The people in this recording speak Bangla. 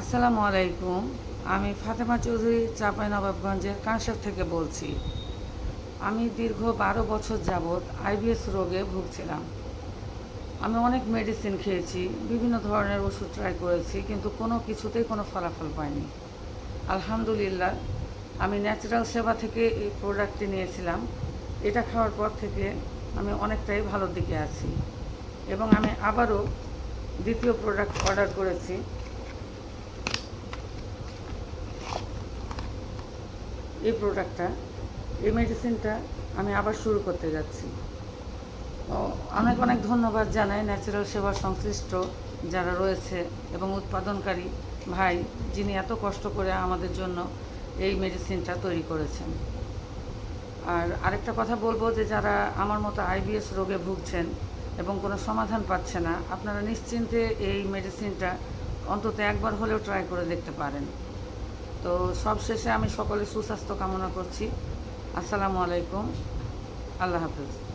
আসসালামু আলাইকুম। আমি ফাতেমা চৌধুরী, চাঁপাইনবাবগঞ্জের কাঁসার থেকে বলছি। আমি দীর্ঘ বারো বছর যাবৎ আইবিএস রোগে ভুগছিলাম। আমি অনেক মেডিসিন খেয়েছি, বিভিন্ন ধরনের ওষুধ ট্রাই করেছি, কিন্তু কোনো কিছুতেই কোনো ফলাফল পাইনি। আলহামদুলিল্লাহ, আমি ন্যাচারাল সেবা থেকে এই প্রোডাক্টটি নিয়েছিলাম। এটা খাওয়ার পর থেকে আমি অনেকটাই ভালোর দিকে আছি। এবং আমি আবারও দ্বিতীয় প্রোডাক্ট অর্ডার করেছি। এই প্রোডাক্টটা এই মেডিসিনটা আমি আবার শুরু করতে যাচ্ছি। অনেক অনেক ধন্যবাদ জানাই ন্যাচারাল সেবা সংশ্লিষ্ট যারা রয়েছে এবং উৎপাদনকারী ভাই যিনি এত কষ্ট করে আমাদের জন্য এই মেডিসিনটা তৈরি করেছেন। আর আরেকটা কথা বলব যে যারা আমার মতো আইবিএস রোগে ভুগছেন এবং কোনো সমাধান পাচ্ছে না, আপনারা নিশ্চিন্তে এই মেডিসিনটা অন্তত একবার হলেও ট্রাই করে দেখতে পারেন। তো সব শেষে আমি সকলে সুস্বাস্থ্য কামনা করছি। আসসালামু আলাইকুম। আল্লাহ হাফিজ।